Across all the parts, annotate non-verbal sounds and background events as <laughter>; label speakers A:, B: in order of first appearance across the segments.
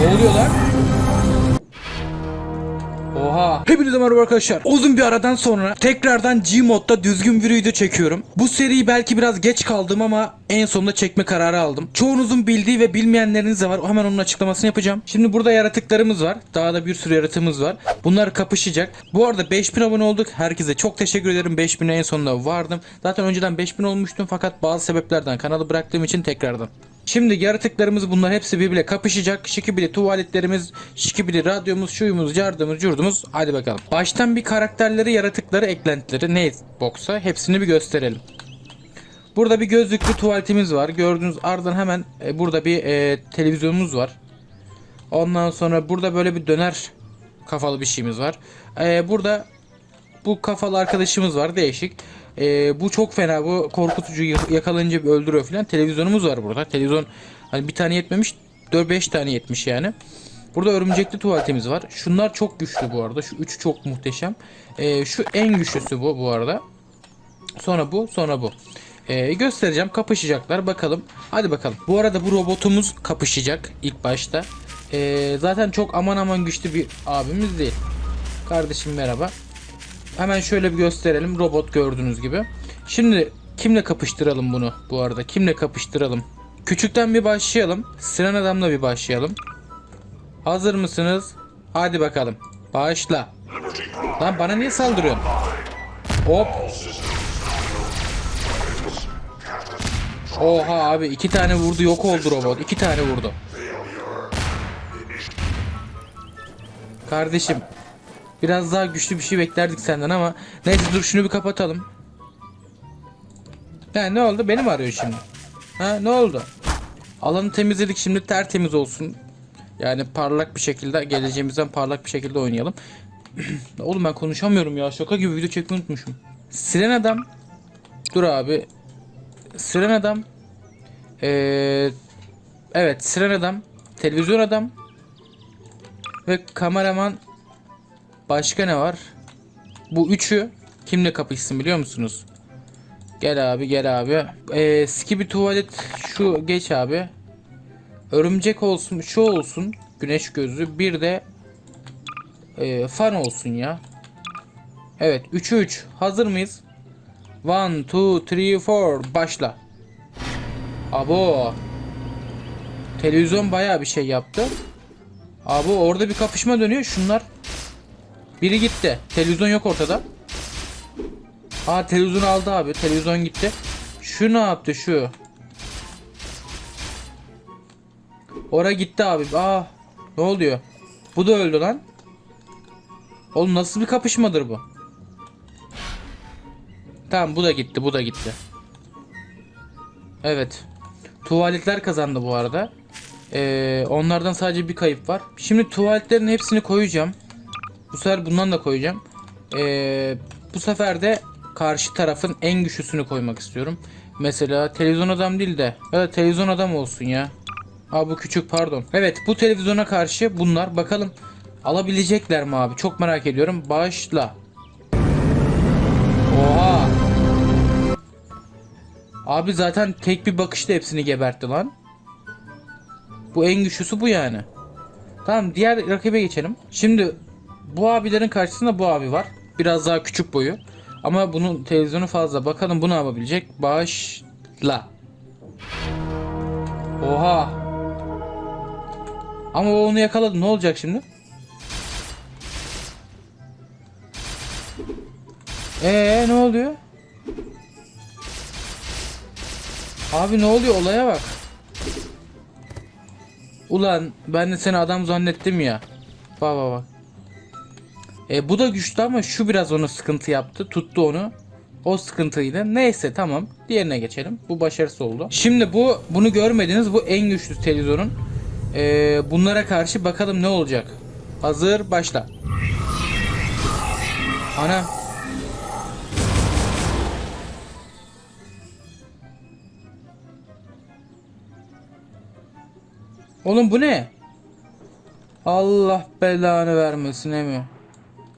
A: Ne oluyor lan? Oha. Hepinize merhaba arkadaşlar. Uzun bir aradan sonra tekrardan Gmod'da düzgün bir video çekiyorum. Bu seriyi belki biraz geç kaldım ama en sonunda çekme kararı aldım. Çoğunuzun bildiği ve bilmeyenleriniz de var. Hemen onun açıklamasını yapacağım. Şimdi burada yaratıklarımız var. Daha da bir sürü yaratığımız var. Bunlar kapışacak. Bu arada 5000 abone olduk. Herkese çok teşekkür ederim. 5000'e en sonunda vardım. Zaten önceden 5000 olmuştum fakat bazı sebeplerden kanalı bıraktığım için tekrardan. Şimdi yaratıklarımız bunlar hepsi birbirle kapışacak. Şikibili tuvaletlerimiz, şikibili radyomuz, şuyumuz, yardımız, curdumuz. Hadi bakalım. Baştan bir karakterleri, yaratıkları, eklentileri ne box'a hepsini bir gösterelim. Burada bir gözlüklü tuvaletimiz var. Gördüğünüz ardından hemen e, burada bir e, televizyonumuz var. Ondan sonra burada böyle bir döner kafalı bir şeyimiz var. E, burada bu kafalı arkadaşımız var değişik. Ee, bu çok fena bu korkutucu yak- yakalanınca bir öldürüyor falan. Televizyonumuz var burada. Televizyon hani bir tane yetmemiş 4-5 tane yetmiş yani. Burada örümcekli tuvaletimiz var. Şunlar çok güçlü bu arada. Şu üçü çok muhteşem. Ee, şu en güçlüsü bu bu arada. Sonra bu, sonra bu. Ee, göstereceğim. Kapışacaklar. Bakalım. Hadi bakalım. Bu arada bu robotumuz kapışacak ilk başta. Ee, zaten çok aman aman güçlü bir abimiz değil. Kardeşim merhaba. Hemen şöyle bir gösterelim. Robot gördüğünüz gibi. Şimdi kimle kapıştıralım bunu bu arada? Kimle kapıştıralım? Küçükten bir başlayalım. Sıran adamla bir başlayalım. Hazır mısınız? Hadi bakalım. Başla. Lan bana niye saldırıyorsun? Hop. Oha abi iki tane vurdu yok oldu robot. İki tane vurdu. Kardeşim Biraz daha güçlü bir şey beklerdik senden ama neyse dur şunu bir kapatalım. Ha ne oldu? Beni mi arıyor şimdi? Ha ne oldu? Alanı temizledik şimdi tertemiz olsun. Yani parlak bir şekilde geleceğimizden parlak bir şekilde oynayalım. <clears throat> Oğlum ben konuşamıyorum ya. Şaka gibi video çekmeyi unutmuşum. Siren adam. Dur abi. Siren adam. Ee, evet siren adam. Televizyon adam. Ve kameraman Başka ne var? Bu üçü kimle kapışsın biliyor musunuz? Gel abi gel abi. Ee, skibi tuvalet şu geç abi. Örümcek olsun şu olsun. Güneş gözü. Bir de e, fan olsun ya. Evet 3'ü 3. Hazır mıyız? 1, 2, 3, 4. Başla. Abo. Televizyon bayağı bir şey yaptı. Abi orada bir kapışma dönüyor. Şunlar biri gitti. Televizyon yok ortada. Aa televizyon aldı abi. Televizyon gitti. Şu ne yaptı şu? Ora gitti abi. Aa ne oluyor? Bu da öldü lan. Oğlum nasıl bir kapışmadır bu? Tamam bu da gitti. Bu da gitti. Evet. Tuvaletler kazandı bu arada. Ee, onlardan sadece bir kayıp var. Şimdi tuvaletlerin hepsini koyacağım. Bu sefer bundan da koyacağım. Ee, bu sefer de karşı tarafın en güçlüsünü koymak istiyorum. Mesela televizyon adam değil de ya da televizyon adam olsun ya. Aa bu küçük pardon. Evet bu televizyona karşı bunlar bakalım alabilecekler mi abi? Çok merak ediyorum. Başla. Oha. Abi zaten tek bir bakışta hepsini gebertti lan. Bu en güçlüsü bu yani. Tamam diğer rakibe geçelim. Şimdi bu abilerin karşısında bu abi var. Biraz daha küçük boyu. Ama bunun televizyonu fazla. Bakalım bu ne yapabilecek? Başla. Oha. Ama o onu yakaladı. Ne olacak şimdi? Ee ne oluyor? Abi ne oluyor? Olaya bak. Ulan ben de seni adam zannettim ya. Bak bak bak. E, bu da güçlü ama şu biraz onu sıkıntı yaptı. Tuttu onu. O sıkıntıydı. Neyse tamam. Diğerine geçelim. Bu başarısı oldu. Şimdi bu bunu görmediniz. Bu en güçlü televizyonun. E, bunlara karşı bakalım ne olacak. Hazır başla. Ana. Oğlum bu ne? Allah belanı vermesin emi.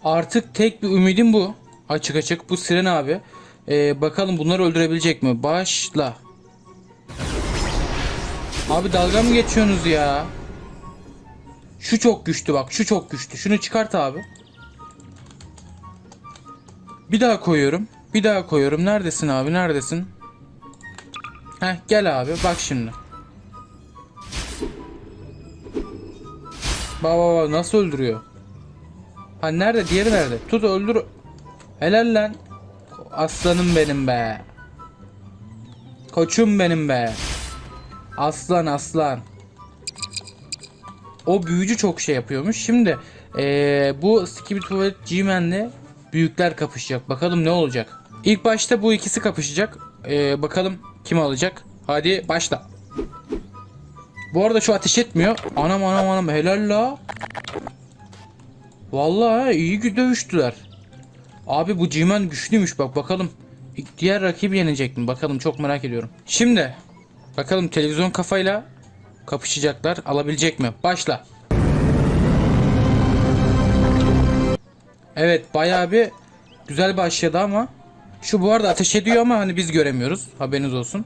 A: Artık tek bir ümidim bu. Açık açık bu Siren abi. Ee, bakalım bunları öldürebilecek mi? Başla. Abi dalga mı geçiyorsunuz ya? Şu çok güçlü bak şu çok güçlü. Şunu çıkart abi. Bir daha koyuyorum. Bir daha koyuyorum. Neredesin abi neredesin? Heh gel abi bak şimdi. Baba baba nasıl öldürüyor? Ha nerede? Diğeri nerede? Tut öldür. Helal lan. Aslanım benim be. Koçum benim be. Aslan aslan. O büyücü çok şey yapıyormuş. Şimdi eee, bu Skibidi Tuvalet G-Man'le büyükler kapışacak. Bakalım ne olacak. İlk başta bu ikisi kapışacak. Eee, bakalım kim alacak. Hadi başla. Bu arada şu ateş etmiyor. Anam anam anam helal la. Vallahi iyi dövüştüler. Abi bu Cimen güçlüymüş bak bakalım. Diğer rakibi yenecek mi? Bakalım çok merak ediyorum. Şimdi bakalım televizyon kafayla kapışacaklar. Alabilecek mi? Başla. Evet bayağı bir güzel başladı ama şu bu arada ateş ediyor ama hani biz göremiyoruz. Haberiniz olsun.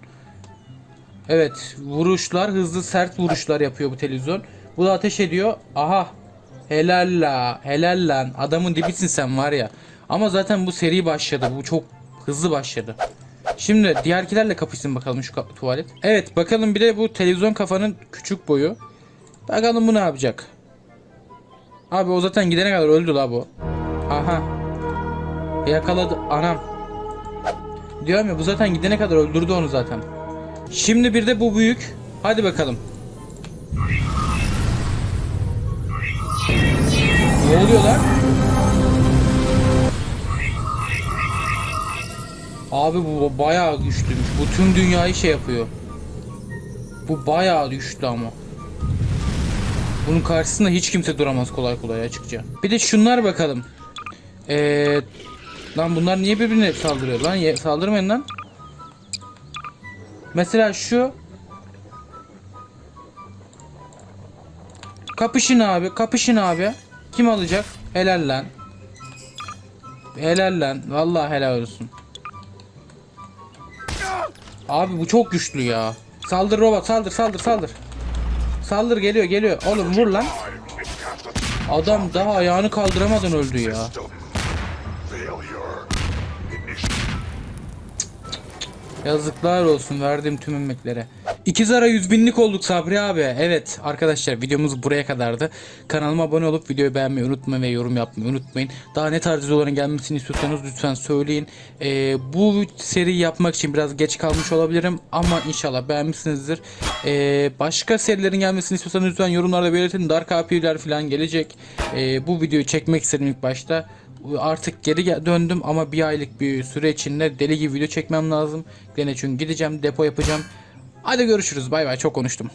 A: Evet vuruşlar hızlı sert vuruşlar yapıyor bu televizyon. Bu da ateş ediyor. Aha helal la helal lan adamın dibisin sen var ya. Ama zaten bu seri başladı. Bu çok hızlı başladı. Şimdi diğerkilerle kapışsın bakalım şu tuvalet. Evet bakalım bir de bu televizyon kafanın küçük boyu. Bakalım bu ne yapacak. Abi o zaten gidene kadar öldü la bu. Aha. Yakaladı anam. Diyorum ya bu zaten gidene kadar öldürdü onu zaten. Şimdi bir de bu büyük. Hadi bakalım. Ne oluyor lan? Abi bu bayağı güçlüymüş. Bu tüm dünyayı şey yapıyor. Bu bayağı güçlü ama. Bunun karşısında hiç kimse duramaz kolay kolay açıkça. Bir de şunlar bakalım. Ee, lan bunlar niye birbirine saldırıyor lan? Ye- Saldırmayın lan. Mesela şu Kapışın abi, kapışın abi. Kim alacak? Helal lan. Helal lan. Vallahi helal olsun. Abi bu çok güçlü ya. Saldır robot, saldır, saldır, saldır. Saldır geliyor, geliyor. Oğlum vur lan. Adam daha ayağını kaldıramadan öldü ya. Yazıklar olsun verdiğim tüm emeklere. İki zara yüz binlik olduk Sabri abi. Evet arkadaşlar videomuz buraya kadardı. Kanalıma abone olup videoyu beğenmeyi unutmayın ve yorum yapmayı unutmayın. Daha ne tarz videoların gelmesini istiyorsanız lütfen söyleyin. Ee, bu seri yapmak için biraz geç kalmış olabilirim ama inşallah beğenmişsinizdir. Ee, başka serilerin gelmesini istiyorsanız lütfen yorumlarda belirtin. Dark AP'ler falan gelecek. Ee, bu videoyu çekmek istedim ilk başta. Artık geri döndüm ama bir aylık bir süre içinde deli gibi video çekmem lazım. Gene çünkü gideceğim depo yapacağım. Hadi görüşürüz bay bay çok konuştum.